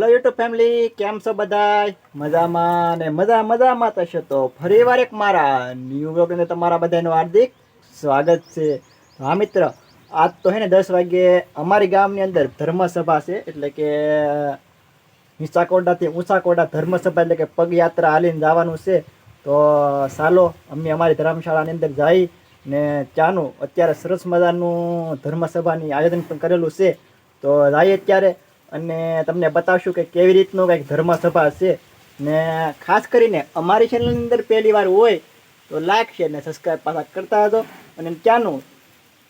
Hello YouTube family કેમ છો બધાય? મજામાં ને મજા, મજામાં થશે તો ફરી વાર એક મારા ન્યૂ બ્લોગને તમારા બધાનું હાર્દિક સ્વાગત છે. હા, મિત્ર, આજ તો હે ને દસ વાગ્યે અમારી ગામની અંદર ધર્મસભા છે. એટલે કે નીચાકોડાથી ઊંચાકોડા ધર્મસભા એટલે કે પગયાત્રા હાલીને જવાનું છે. તો ચાલો, અમે અમારી ધર્મશાળાની અંદર જઈ ને ચાનું અત્યારે સરસ મજાનું ધર્મસભાની આયોજન પણ કરેલું છે. તો જઈએ અત્યારે અને તમને બતાવશું કે કેવી રીતનું કંઈક ધર્મસભા છે. ને ખાસ કરીને અમારી ચેનલની અંદર પહેલી વાર હોય તો લાઈક શેર ને સબસ્ક્રાઈબ પાછા કરતા હતો અને ત્યાંનું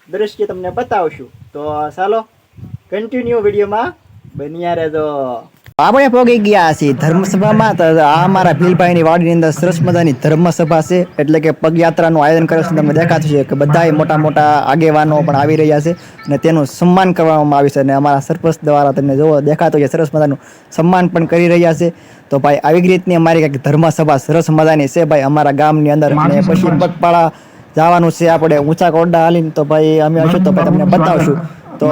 દ્રશ્ય તમને બતાવશું. તો ચાલો કન્ટિન્યુ વિડીયોમાં બન્યા રહેજો. આપણે પહોંચી ગયા છીએ ધર્મસભામાં તો આ અમારા ભીલભાઈની વાડીની અંદર સરસ મજાની ધર્મસભા છે. એટલે કે પગયાત્રાનું આયોજન કરે છે. તમને દેખાતું છે કે બધાય મોટા મોટા આગેવાનો પણ આવી રહ્યા છે અને તેનું સન્માન કરવામાં આવ્યું છે. અને અમારા સરપંચ દ્વારા તમને જોવો દેખાતું છે સરસ મજાનું સન્માન પણ કરી રહ્યા છે. તો ભાઈ આવી રીતની અમારી કંઈક ધર્મસભા સરસ મજાની છે ભાઈ. અમારા ગામની અંદર અને પછી પગપાળા જવાનું છે આપણે ઊંચા કોરડા હાલીને. તો ભાઈ અમે હશું તો ભાઈ તમને બતાવશું. તો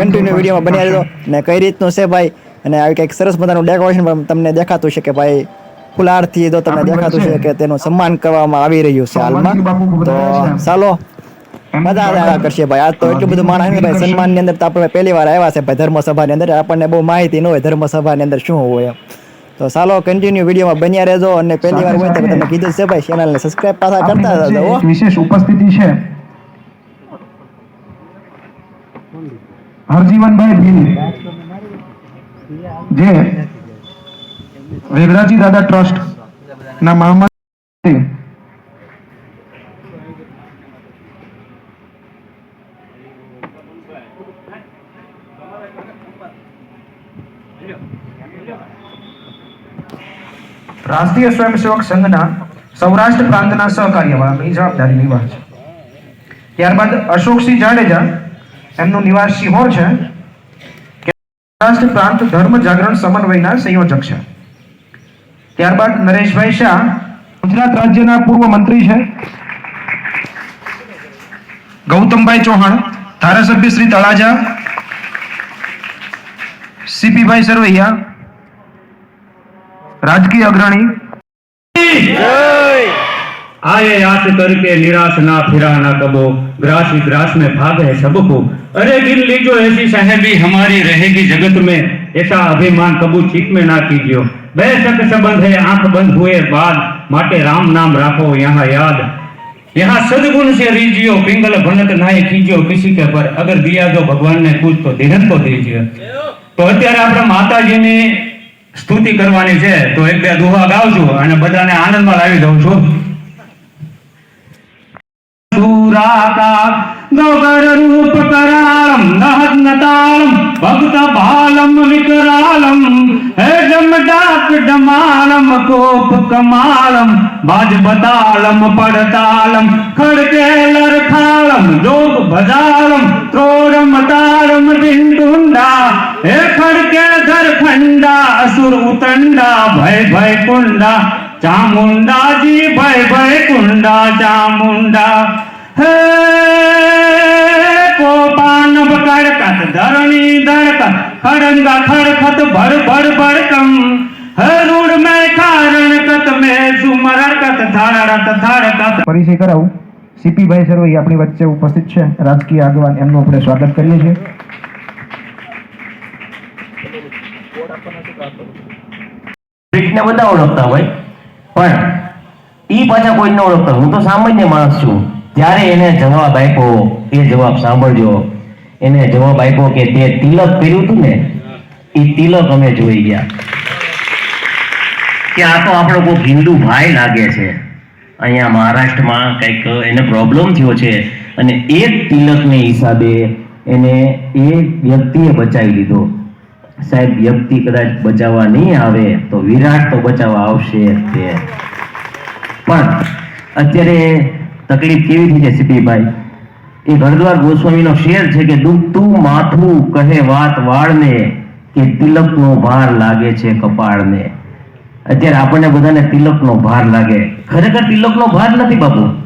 કન્ટિન્યુ વિડીયોમાં બની રહેજો. ને કઈ રીતનું છે ભાઈ? અને આવી કંઈક સરસ મજાનું ડેકોરેશન પણ તમને દેખાતું છે કે ભાઈ ફુલારથી તો તમને દેખાતું છે. કે તેનું સન્માન કરવામાં આવી રહ્યું છે હાલમાં. તો ચાલો મજા આવ્યા કરશે ભાઈ. આજ તો એટલું બધું માણસ ને ભાઈ સન્માનની અંદર તો આપણે પહેલી વાર આવ્યા છે ભાઈ ધર્મસભાની અંદર. આપણને બહુ માહિતી ન હોય ધર્મસભાની અંદર શું હોય એમ. તો ચાલો કન્ટિન્યુ વિડીયોમાં બન્યા રહેજો અને પહેલી વાર હોય તો તમે કીધું છે ભાઈ ચેનલને સબસ્ક્રાઇબ પાછા કરતા રહેજો વિશેષ ઉપસ્થિતિ છે. હરજીવનભાઈ ભીલ. જે વેગરાજી દાદા ટ્રસ્ટ ના મહામંત્રી રાષ્ટ્રીય સ્વયંસેવક સંઘના સૌરાષ્ટ્ર પ્રાંતના સહકાર્યવાહની જવાબદારી નિભાવે છે. ત્યારબાદ અશોકસિંહ જાડેજા, એમનું નિવાસ સિહોર છે. કે સૌરાષ્ટ્ર પ્રાંત ધર્મ જાગરણ સમન્વયના સંયોજક છે. ત્યારબાદ નરેશભાઈ શાહ ગુજરાત રાજ્યના પૂર્વ મંત્રી છે. ગૌતમભાઈ ચૌહાણ, ધારાસભ્ય શ્રી તળાજા, સીપીભાઈ સરવૈયા, રાજકીય અગ્રણી. आए आस करके निराश ना फिरा ना कबो ग्रास ही ग्रास में भाग है सबको अरे गिन लीजो ऐसी साहेबी हमारी रहेगी जगत में ऐसा अभिमान कबू चीत में ना कीजियो बेशक संबंध है आंख बंद हुए बाद माटे राम नाम राखो यहाँ याद यहाँ सदगुण से रीजियो पिंगल भनक नाय कीजियो किसी के पर अगर दिया जो भगवान ने कुछ तो देहन तो दीजिए તો અત્યારે આપણે માતાજીની સ્તુતિ કરવાની છે તો એક બે દુહા ગાવજો અને બધાને આનંદમાં લાવી દઉં છું పురాతా గౌకర రూపకరాళం నహనతాళం భక్త బాలం వికరాళం డమాలం కోప కమాలం బాజబతాళం పడతాళం ఖడకే లరఖాళం జోగ భజాళం త్రోడం తాళం బిందుండా ఏ ఖడకే ధరఖండా అసుర ఉతండా భయ భయ కుండా చాముండా జీ భయ భయ కుండా చాముండా કોપાન ધરણી ધડકત ખડંગા ખડખત ભર ભર ભડકમ. હરૂડ રૂડ મે કારણ કત મે સુમરકત થાળકત થાળકત પરિચય કરાવું. સીપીભાઈ સરવૈયા આપણી વચ્ચે ઉપસ્થિત છે. રાજકીય આગેવાન એમનું આપણે સ્વાગત કરીએ છીએ. ને બધા ઓળખતા હોય. પણ ઈ પાછા કોઈ ન ઓળખતા. હું તો સામાન્ય માણસ છું. ત્યારે એને જવાબ આપ્યો, એ જવાબ સાંભળજો. એને જવાબ આપ્યો કે તે તિલક કર્યું હતું ને, એ તિલક અમે જોઈ ગયા. કે આ તો આપણો કોઈ હિન્દુ ભાઈ લાગે છે. અહીંયા મહારાષ્ટ્રમાં કંઈક એને પ્રોબ્લેમ થયો છે અને એક તિલકને હિસાબે એને એ વ્યક્તિએ બચાવી લીધો. સાહેબ, વ્યક્તિ કદાચ બચાવવા નહીં આવે તો વિરાટ તો બચાવવા આવશે તે. પણ અત્યારે તકલીફ કેવી થઈ છે સીપીભાઈ એ ભરદ્વાર ગોસ્વામીનો શેર છે કે દુખતું માથું કહે વાત વાળને કે તિલકનો ભાર લાગે છે કપાળને. અત્યારે આપણને બધાને તિલકનો ભાર લાગે. ખરેખર તિલકનો ભાર નથી બાપુ.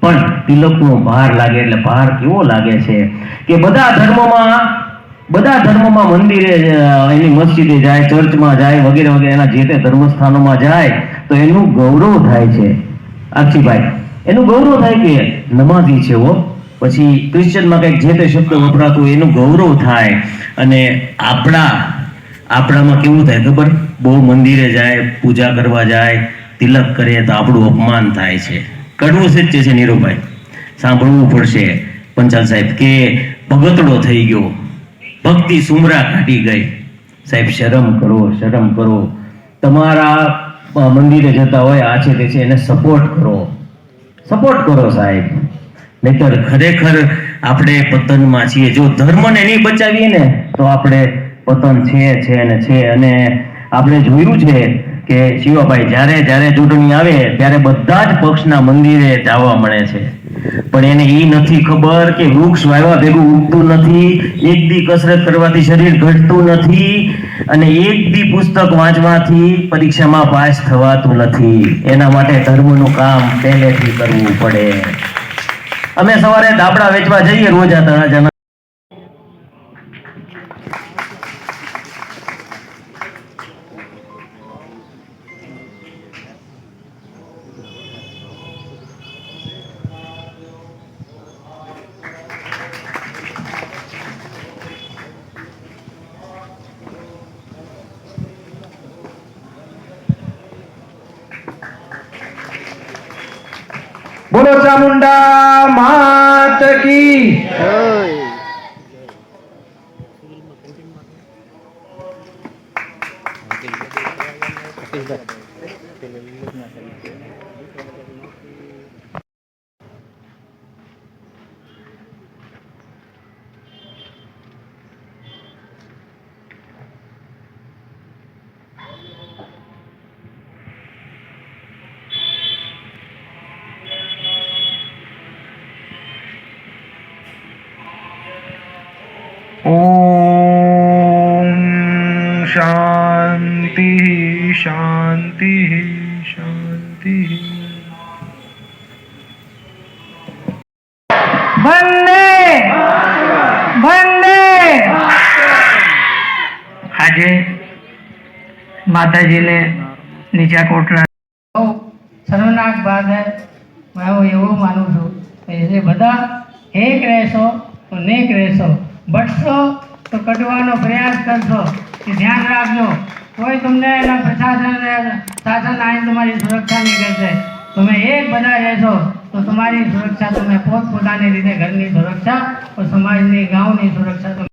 પણ તિલકનો ભાર લાગે એટલે ભાર કેવો લાગે છે? કે બધા ધર્મોમાં બધા ધર્મોમાં મંદિરે એની મસ્જિદે જાય, ચર્ચમાં જાય, વગેરે વગેરે એના જે તે ધર્મસ્થાનોમાં જાય, તો એનું ગૌરવ થાય છે. આક્ષીભાઈ એનું ગૌરવ થાય કે નમાઝી છે હો. પછી ક્રિશ્ચનમાં કંઈક જે તે શબ્દ વપરાતું એનું ગૌરવ થાય. અને આપણા, આપણામાં કેવું થાય ખબર? બહુ મંદિરે જાય, પૂજા કરવા જાય, તિલક કરે તો આપણું અપમાન થાય છે. કડવું સત્ય છે નીરુભાઈ. સાંભળવું પડશે પંચાલ સાહેબ કે ભગતડો થઈ ગયો. ભક્તિ સુમરા કાઢી ગઈ. સાહેબ, શરમ કરો શરમ કરો. તમારા મંદિરે જતા હોય, આ છે તે છે, એને સપોર્ટ કરો. સપોર્ટ કરો સાહેબ. નહીતર ખરેખર આપણે પતનમાં છીએ. જો ધર્મને નહીં બચાવીએ ને, તો આપણે પતન છે છે અને છે. અને આપણે જોયું છે કે શિવાભાઈ જ્યારે જ્યારે ચૂંટણી આવે, ત્યારે બધા જ પક્ષના મંદિરે જવા મળે છે. પણ એને એ નથી ખબર કે વૃક્ષ વાવ્યા ભેગું ઉગતું નથી, એક દી કસરત કરવાથી શરીર ઘટતું નથી અને એક બી પુસ્તક વાંચવાથી પરીક્ષામાં પાસ થવાતું નથી. એના માટે ધર્મનું કામ પહેલેથી કરવું પડે. અમે સવારે દાબડા વેચવા જઈએ, રોજ આ बोलो चामुंडा मात की. શાંતિ શાંતિ શાંતિ વંદે વંદે આજે માતાજીને નીચા કોટરા સર્વનાક બાદ હું. એવું માનું છું કે બધા એક રહેશો તો નેક રહેશો. બટશો તો કટવાનો પ્રયાસ કરશો. કે ધ્યાન રાખજો. કોઈ તમને એના પ્રશાસન શાસન આવીને તમારી સુરક્ષા નહીં કરશે તમે એક બધા રહેશો તો તમારી સુરક્ષા તમે પોતપોતાની રીતે ઘરની સુરક્ષા સમાજની, ગામની સુરક્ષા તમે